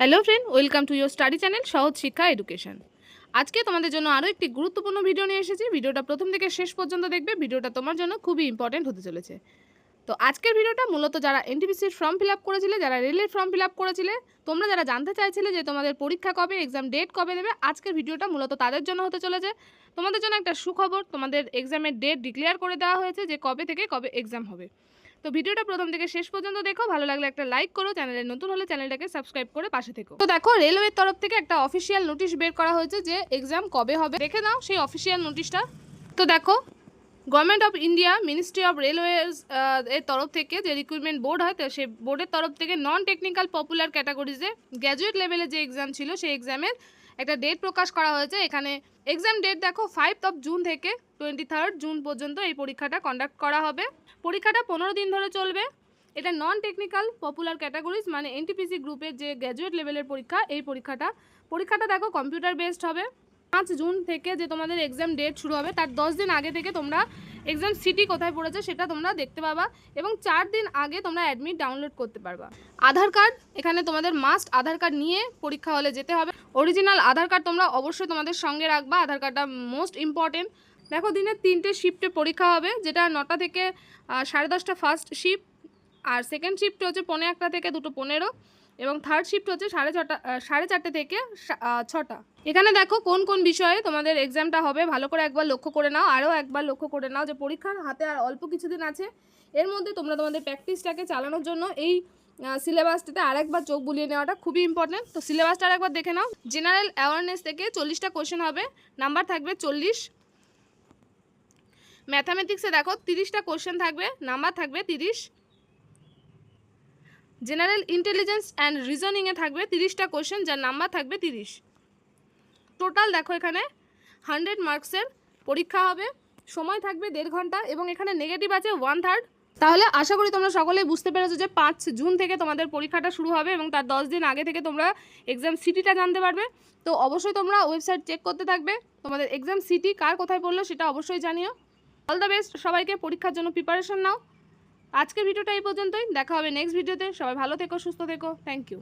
Hello friend welcome to your study channel Sahaj Shiksha education আজকে তোমাদের জন্য আরও একটি গুরুত্বপূর্ণ ভিডিও নিয়ে এসেছি। ভিডিওটা প্রথম থেকে শেষ পর্যন্ত দেখবে। ভিডিওটা তোমার জন্য খুবই ইম্পর্টেন্ট হতে চলেছে। তো আজকের ভিডিওটা মূলত যারা এনটিপিসির ফর্ম ফিল আপ করেছিলে, যারা রেলের ফর্ম ফিল আপ করেছিলে, তোমরা যারা জানতে চাইছিলে যে তোমাদের পরীক্ষা কবে এক্সাম ডেট কবে দেবে, আজকের ভিডিওটা মূলত তাদের জন্য হতে চলেছে। তোমাদের জন্য একটা সুখবর, তোমাদের এক্সামের ডেট ডিক্লেয়ার করে দেওয়া হয়েছে যে কবে থেকে কবে এক্সাম হবে। তো ভিডিওটা প্রথম থেকে শেষ পর্যন্ত দেখো। ভালো লাগলে একটা লাইক করো, চ্যানেলে নতুন হলে চ্যানেলটাকে সাবস্ক্রাইব করে পাশে থেকো। তো দেখো রেলওয়ের তরফ থেকে একটা অফিসিয়াল নোটিশ বের করা হয়েছে যে এক্সাম কবে হবে। দেখে নাও সেই অফিসিয়াল নোটিশটা তো দেখো government of India ministry of railways এর তরফ থেকে যে রিক্রুটমেন্ট বোর্ড হয় সেই বোর্ডের তরফ থেকে নন টেকনিক্যাল পপুলার ক্যাটাগরিজে গ্র্যাজুয়েট লেভেলে যে এক্সাম ছিল, সেই এক্সামের একটা ডেট প্রকাশ করা হয়েছে। এখানে এক্সাম ডেট দেখো ফাইভ অফ জুন থেকে টোয়েন্টি থার্ড জুন পর্যন্ত এই পরীক্ষাটা কন্ডাক্ট করা হবে। পরীক্ষাটা পনেরো দিন ধরে চলবে। এটা নন টেকনিক্যাল পপুলার ক্যাটাগরিজ মানে এনটিপিসি গ্রুপের যে গ্র্যাজুয়েট লেভেলের পরীক্ষা, এই পরীক্ষাটা পরীক্ষাটা দেখো কম্পিউটার বেসড হবে। পাঁচ জুন থেকে যে তোমাদের এক্সাম ডেট শুরু হবে, তার দশ দিন আগে থেকে তোমরা এক্সাম সিটি কোথায় পড়েছে সেটা তোমরা দেখতে পাবা এবং চার দিন আগে তোমরা অ্যাডমিট ডাউনলোড করতে পারবা। আধার কার্ড এখানে তোমাদের মাস্ট আধার কার্ড নিয়ে পরীক্ষা হলে যেতে হবে। অরিজিনাল আধার কার্ড তোমরা অবশ্যই তোমাদের সঙ্গে রাখবা আধার কার্ডটা মোস্ট ইম্পর্টেন্ট দেখো দিনে তিনটে শিফটে পরীক্ষা হবে, যেটা নটা থেকে সাড়ে দশটা ফার্স্ট শিফট আর সেকেন্ড শিফট হচ্ছে পনেরো একটা থেকে দুটো পনেরো। এবং থার্ড শিফট হচ্ছে সাড়ে ছটা সাড়ে চারটে থেকে ছটা। এখানে দেখো কোন কোন বিষয়ে তোমাদের এক্সামটা হবে, ভালো করে একবার লক্ষ্য করে নাও আরও একবার লক্ষ্য করে নাও যে পরীক্ষার হাতে আর অল্প কিছুদিন আছে। এর মধ্যে তোমরা তোমাদের প্র্যাকটিসটাকে চালানোর জন্য এই সিলেবাসটাতে আরেকবার চোখ বুলিয়ে নেওয়াটা খুবই ইম্পর্টেন্ট তো সিলেবাসটা আরেকবার দেখে নাও। জেনারেল অ্যাওয়ারনেস থেকে চল্লিশটা কোশ্চেন হবে নাম্বার থাকবে চল্লিশ। ম্যাথামেটিক্সে দেখো তিরিশটা কোশ্চেন থাকবে নাম্বার থাকবে তিরিশ। জেনারেল ইন্টেলিজেন্স অ্যান্ড রিজনিংয়ে থাকবে তিরিশটা কোশ্চেন, যার নাম্বার থাকবে তিরিশ। টোটাল দেখো এখানে, হান্ড্রেড মার্কসের পরীক্ষা হবে, সময় থাকবে দেড় ঘণ্টা এবং এখানে নেগেটিভ আছে ওয়ান থার্ড তাহলে আশা করি তোমরা সকলেই বুঝতে পেরেছ যে পাঁচ জুন থেকে তোমাদের পরীক্ষাটা শুরু হবে এবং তার দশ দিন আগে থেকে তোমরা এক্সাম সিটিটা জানতে পারবে। তো অবশ্যই তোমরা ওয়েবসাইট চেক করতে থাকবে। তোমাদের এক্সাম সিটি কার কোথায় পড়ল সেটা অবশ্যই জানিও। অল দ্য বেস্ট সবাইকে পরীক্ষার জন্য প্রিপারেশন নাও। আজকের ভিডিওটা এই পর্যন্তই। দেখা হবে নেক্সট ভিডিওতে সবাই ভালো থেকো, সুস্থ থেকো। Thank you